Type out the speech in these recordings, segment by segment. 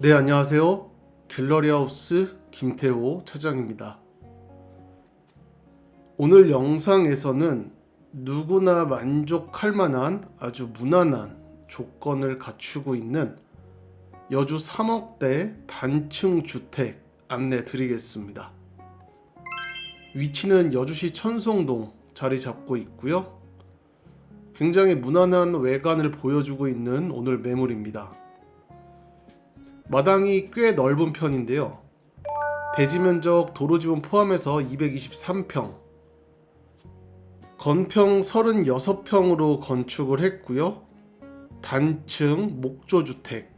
네, 안녕하세요. 갤러리 하우스 김태호 차장입니다. 오늘 영상에서는 누구나 만족할 만한 아주 무난한 조건을 갖추고 있는 여주 3억대 단층 주택 안내 드리겠습니다. 위치는 여주시 천송동 자리 잡고 있고요. 굉장히 무난한 외관을 보여주고 있는 오늘 매물입니다. 마당이 꽤 넓은 편인데요. 대지 면적 도로 지분 포함해서 223평, 건평 36평으로 건축을 했고요. 단층 목조 주택,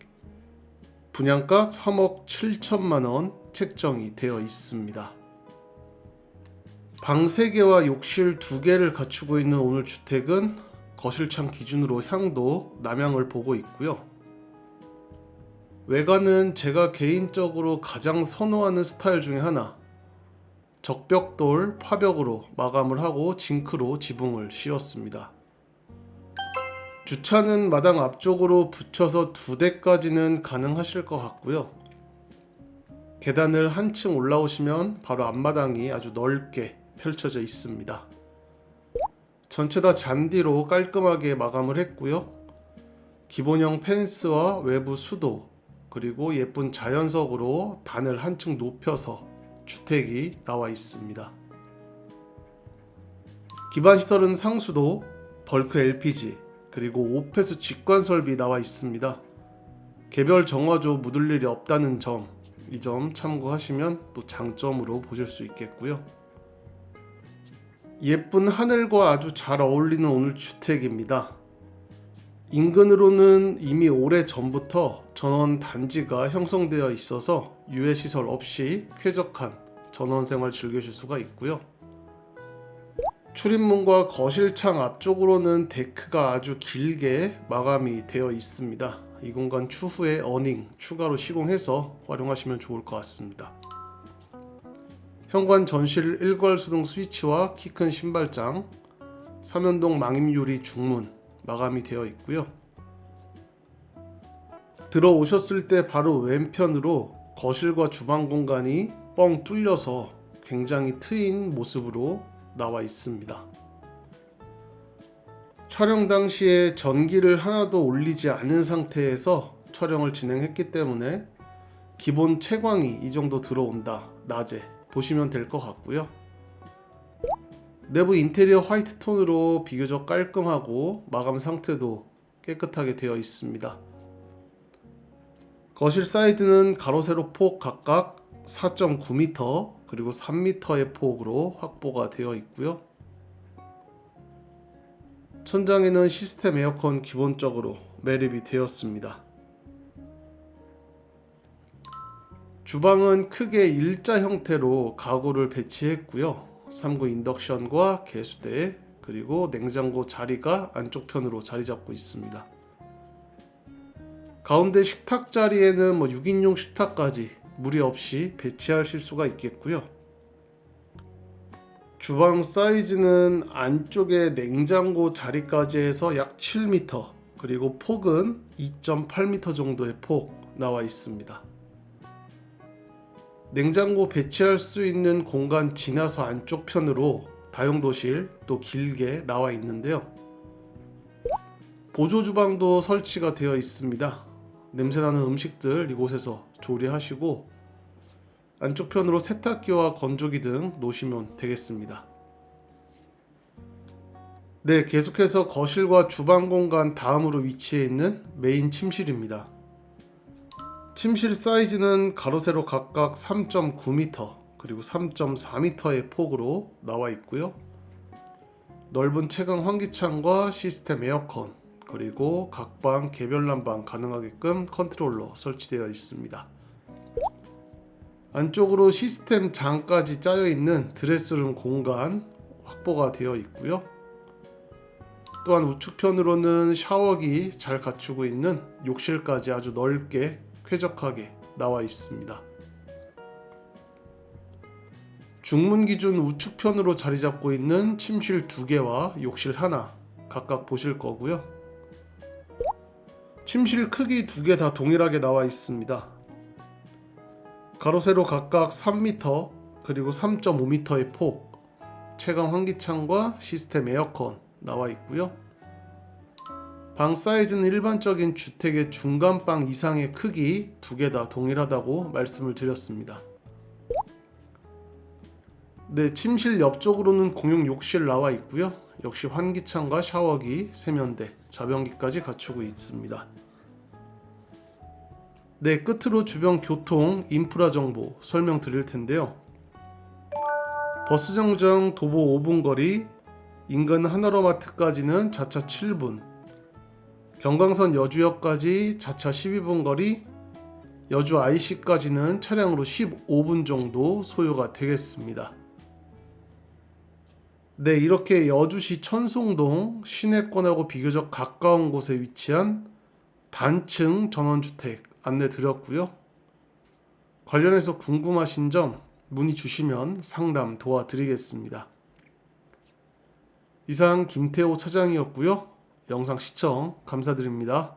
분양가 3억 7천만 원 책정이 되어 있습니다. 방 3개와 욕실 2개를 갖추고 있는 오늘 주택은 거실창 기준으로 향도 남향을 보고 있고요. 외관은 제가 개인적으로 가장 선호하는 스타일 중에 하나. 적벽돌 파벽으로 마감을 하고 징크로 지붕을 씌웠습니다. 주차는 마당 앞쪽으로 붙여서 두 대까지는 가능하실 것 같고요. 계단을 한층 올라오시면 바로 앞마당이 아주 넓게 펼쳐져 있습니다. 전체 다 잔디로 깔끔하게 마감을 했고요. 기본형 펜스와 외부 수도 그리고 예쁜 자연석으로 단을 한층 높여서 주택이 나와 있습니다. 기반 시설은 상수도, 벌크 LPG, 그리고 오페수 직관 설비 나와 있습니다. 개별 정화조 묻을 일이 없다는 점, 이 점 참고하시면 또 장점으로 보실 수 있겠고요. 예쁜 하늘과 아주 잘 어울리는 오늘 주택입니다. 인근으로는 이미 오래 전부터 전원 단지가 형성되어 있어서 유해 시설 없이 쾌적한 전원 생활 즐기실 수가 있고요. 출입문과 거실창 앞쪽으로는 데크가 아주 길게 마감이 되어 있습니다. 이 공간 추후에 어닝 추가로 시공해서 활용하시면 좋을 것 같습니다. 현관 전실 일괄 수동 스위치와 키 큰 신발장, 삼연동 망임유리 중문 마감이 되어 있고요. 들어오셨을 때 바로 왼편으로 거실과 주방 공간이 뻥 뚫려서 굉장히 트인 모습으로 나와 있습니다. 촬영 당시에 전기를 하나도 올리지 않은 상태에서 촬영을 진행했기 때문에 기본 채광이 이 정도 들어온다 낮에 보시면 될 것 같고요. 내부 인테리어 화이트 톤으로 비교적 깔끔하고 마감 상태도 깨끗하게 되어 있습니다. 거실 사이즈는 가로 세로 폭 각각 4.9m 그리고 3m의 폭으로 확보가 되어 있고요. 천장에는 시스템 에어컨 기본적으로 매립이 되었습니다. 주방은 크게 일자 형태로 가구를 배치했고요. 3구 인덕션과 개수대 그리고 냉장고 자리가 안쪽 편으로 자리 잡고 있습니다. 가운데 식탁 자리에는 뭐 6인용 식탁까지 무리 없이 배치하실 수가 있겠고요. 주방 사이즈는 안쪽에 냉장고 자리까지 해서 약 7m 그리고 폭은 2.8m 정도의 폭 나와 있습니다. 냉장고 배치할 수 있는 공간 지나서 안쪽 편으로 다용도실 또 길게 나와 있는데요. 보조 주방도 설치가 되어 있습니다. 냄새나는 음식들 이곳에서 조리하시고 안쪽 편으로 세탁기와 건조기 등 놓으시면 되겠습니다. 네, 계속해서 거실과 주방 공간 다음으로 위치해 있는 메인 침실입니다. 침실 사이즈는 가로 세로 각각 3.9m 그리고 3.4m의 폭으로 나와 있고요. 넓은 채광 환기창과 시스템 에어컨 그리고 각 방 개별 난방 가능하게끔 컨트롤러 설치되어 있습니다. 안쪽으로 시스템 장까지 짜여 있는 드레스룸 공간 확보가 되어 있고요. 또한 우측편으로는 샤워기 잘 갖추고 있는 욕실까지 아주 넓게 쾌적하게 나와 있습니다. 중문 기준 우측편으로 자리 잡고 있는 침실 두 개와 욕실 하나 각각 보실 거고요. 침실 크기 두 개 다 동일하게 나와 있습니다. 가로 세로 각각 3m 그리고 3.5m의 폭, 채광 환기창과 시스템 에어컨 나와 있고요. 방 사이즈는 일반적인 주택의 중간 방 이상의 크기 두 개 다 동일하다고 말씀을 드렸습니다. 네, 침실 옆쪽으로는 공용 욕실 나와 있고요. 역시 환기창과 샤워기, 세면대, 자변기까지 갖추고 있습니다. 네, 끝으로 주변 교통, 인프라 정보 설명 드릴 텐데요. 버스 정장 도보 5분 거리, 인근 하나로마트까지는 자차 7분, 경강선 여주역까지 자차 12분 거리, 여주 IC까지는 차량으로 15분 정도 소요가 되겠습니다. 네, 이렇게 여주시 천송동 시내권하고 비교적 가까운 곳에 위치한 단층 전원주택 안내 드렸고요. 관련해서 궁금하신 점 문의 주시면 상담 도와드리겠습니다. 이상 김태호 차장이었고요. 영상 시청 감사드립니다.